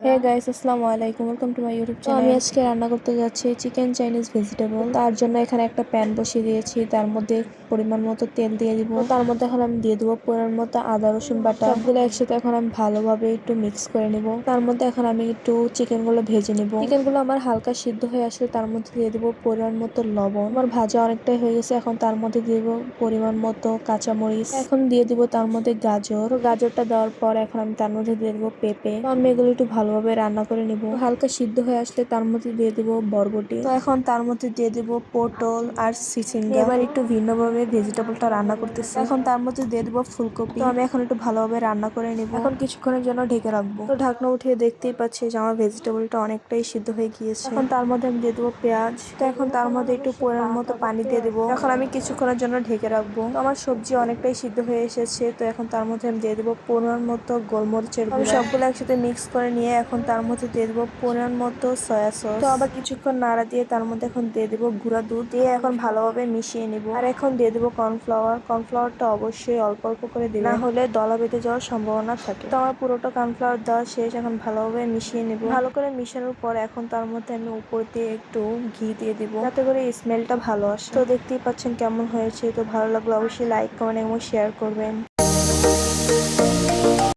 হে guys আসসালামু আলাইকুম welcome to my YouTube channel আমি আজকে রান্না করতে যাচ্ছি চিকেন চাইনিজ ভেজিটেবল তার জন্য এখানে একটা প্যান বসিয়ে দিয়েছি। তার মধ্যে পরিমাণ মতো তেল দিয়ে দিব। তার মধ্যে এখন আমি দিয়ে দেবো পরিমাণ মতো আদা রসুন বাটা। সবগুলো একসাথে এখন আমি ভালোভাবে একটু মিক্স করে নিব। তার মধ্যে এখন আমি একটু চিকেনগুলো ভেজে নিব। চিকেনগুলো আমার হালকা সিদ্ধ হয়ে আসলে তার মধ্যে দিয়ে দেবো পরিমাণ মতো লবণ। আমার ভাজা অনেকটাই হয়ে গেছে। এখন তার মধ্যে দিয়ে দেবো পরিমাণ মতো কাঁচামরিচ। এখন দিয়ে দিব তার মধ্যে গাজর। গাজরটা দেওয়ার পর এখন আমি তার মধ্যে দিয়ে দেবো পেঁপে। আমি এগুলো একটু ভালোভাবে রান্না করে নিব। হালকা সিদ্ধ হয়ে আসলে তার মধ্যে দিয়ে দেবো বরবটি। তো এখন তার মধ্যে দিয়ে দেবো পটল আর সিচিঙ্গা এবার একটু ভিন্নভাবে ভেজিটেবলটা রান্না করতেছি। এখন তার মধ্যে দিয়ে দেবো ফুলকপি। তো আমি এখন একটু ভালোভাবে রান্না করে নিব। এখন কিছুক্ষণের জন্য ঢেকে রাখব। তো ঢাকনা উঠিয়ে দেখতেই পাচ্ছি যে আমার ভেজিটেবলটা অনেকটাই সিদ্ধ হয়ে গিয়েছে। এখন তার মধ্যে আমি দিয়ে দেবো পেঁয়াজ। তো এখন তার মধ্যে একটু পরিমাণ মতো পানি দিয়ে দেবো। এখন আমি কিছুক্ষণের জন্য ঢেকে রাখব। আমার সবজি অনেকটাই সিদ্ধ হয়ে এসেছে। তো এখন তার মধ্যে আমি দিয়ে দেবো পরিমাণ মতো গোলমরিচের। সবগুলো একসাথে মিক্স করে নিয়ে এখন তার মধ্যে দিয়ে দেবো পরিমাণ মতো সয়া সস তো আবার কিছুক্ষণ নাড়া দিয়ে তার মধ্যে এখন দিয়ে দেবো গুঁড়া দুধ দিয়ে এখন ভালোভাবে মিশিয়ে নিব। আর এখন দিয়ে দেবো কর্নফ্লাওয়ার কর্নফ্লাওয়ারটা অবশ্যই অল্প অল্প করে দিবে। না হলে দলা বেঁধে যাওয়ার সম্ভাবনা থাকে। তো আমার পুরোটা কর্নফ্লাওয়ার দেওয়া শেষ। এখন ভালোভাবে মিশিয়ে নিব। ভালো করে মিশানোর পর এখন তার মধ্যে আমি উপর দিয়ে একটু ঘি দিয়ে দিব। যাতে করে স্মেলটা ভালো আসে। তো দেখতেই পাচ্ছেন কেমন হয়েছে। তো ভালো লাগল অবশ্যই লাইক কমেন্ট এবং শেয়ার করবেন।